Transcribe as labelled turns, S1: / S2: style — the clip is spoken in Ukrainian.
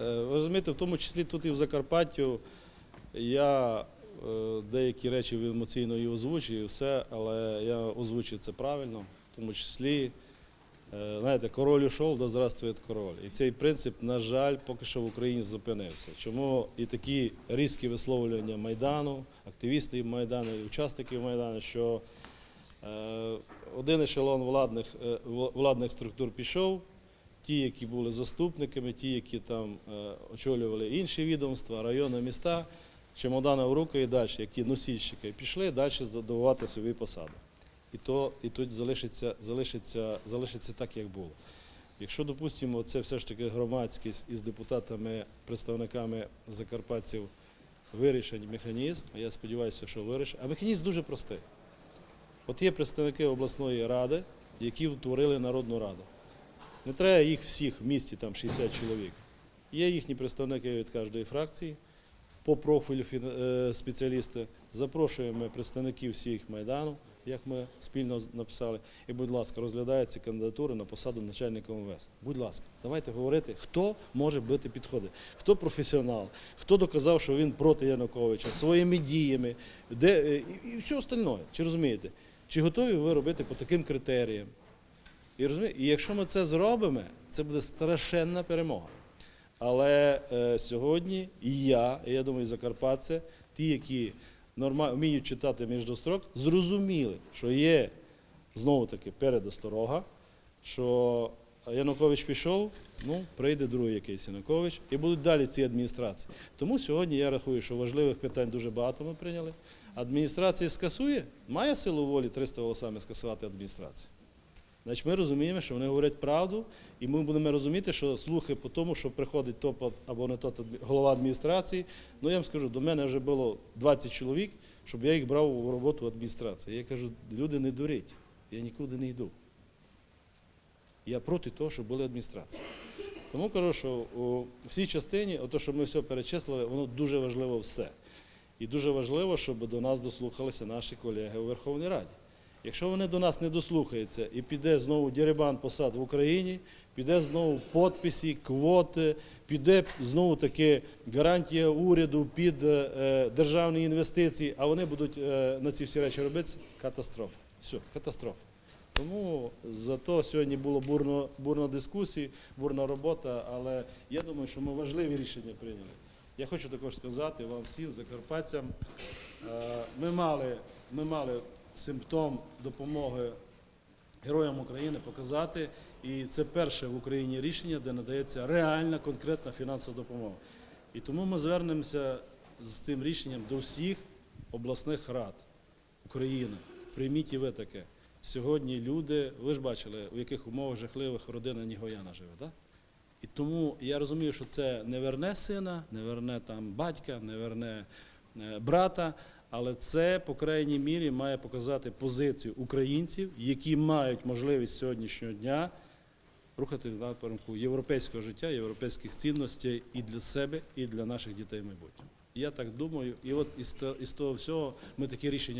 S1: Е, розумієте, в тому числі тут і в Закарпаттю я е, деякі речі емоційно і озвучую, і все, але я озвучую це правильно, в тому числі, е, знаєте, король ушов, да здравствує король. І цей принцип, на жаль, поки що в Україні зупинився. Чому і такі різкі висловлювання Майдану, активістів Майдану, і учасників Майдану, що один ешелон владних, владних структур пішов, ті, які були заступниками, ті, які там е, очолювали інші відомства, райони, міста, чемодана в руки і далі, як ті носільщики, пішли далі задовувати собі посади. І то і тут залишиться, залишиться, залишиться так, як було. Якщо, допустимо, це все ж таки громадськість із депутатами, представниками закарпатців вирішить механізм, а я сподіваюся, що вирішить. А механізм дуже простий. От є представники обласної ради, які утворили Народну раду. Не треба їх всіх в місті, там 60 чоловік. Є їхні представники від кожної фракції, по профілю е, спеціалісти. Запрошуємо представників всіх Майдану, як ми спільно написали. І, будь ласка, розглядаються кандидатури на посаду начальника МВС. Будь ласка, давайте говорити, хто може бути підходи, хто професіонал, хто доказав, що він проти Януковича своїми діями, де, е, і, і все остальне. Чи розумієте? Чи готові ви робити по таким критеріям? І, і якщо ми це зробимо, це буде страшенна перемога. Але е, сьогодні і я, і я думаю, і закарпатці, ті, які норма, вміють читати між строк, зрозуміли, що є знову таки передосторога, що Янукович пішов, ну прийде другий якийсь Янукович, і будуть далі ці адміністрації. Тому сьогодні я рахую, що важливих питань дуже багато ми прийняли. Адміністрація скасує, має силу волі 300 голосами скасувати адміністрацію. Значить, ми розуміємо, що вони говорять правду, і ми будемо розуміти, що слухи по тому, що приходить топ або не тот голова адміністрації. Ну я вам скажу, до мене вже було 20 чоловік, щоб я їх брав у роботу адміністрації. Я кажу, люди не дуріть, я нікуди не йду. Я проти того, щоб були адміністрації. Тому кажу, що у всій частині, ото, що ми все перечислили, воно дуже важливо все. І дуже важливо, щоб до нас дослухалися наші колеги у Верховній Раді. Якщо вони до нас не дослухаються і піде знову діребан посад в Україні, піде знову подписи, квоти, піде знову таки гарантія уряду під е, е, державні інвестиції, а вони будуть е, на ці всі речі робитися, катастрофа. Все, катастрофа. Тому зато сьогодні було бурно, бурно дискусії, бурна робота, але я думаю, що ми важливі рішення прийняли. Я хочу також сказати вам всім, закарпатцям, ми мали, ми мали симптом допомоги героям України показати, і це перше в Україні рішення, де надається реальна конкретна фінансова допомога. І тому ми звернемося з цим рішенням до всіх обласних рад України. Прийміть і ви таке. Сьогодні люди, ви ж бачили, у яких умовах жахливих родина Нігояна живе, так? І тому я розумію, що це не верне сина, не верне там батька, не верне е, брата, але це, по крайній мірі, має показати позицію українців, які мають можливість сьогоднішнього дня рухати в напрямку європейського життя, європейських цінностей і для себе, і для наших дітей майбутнього. Я так думаю, і от із того всього ми такі рішення.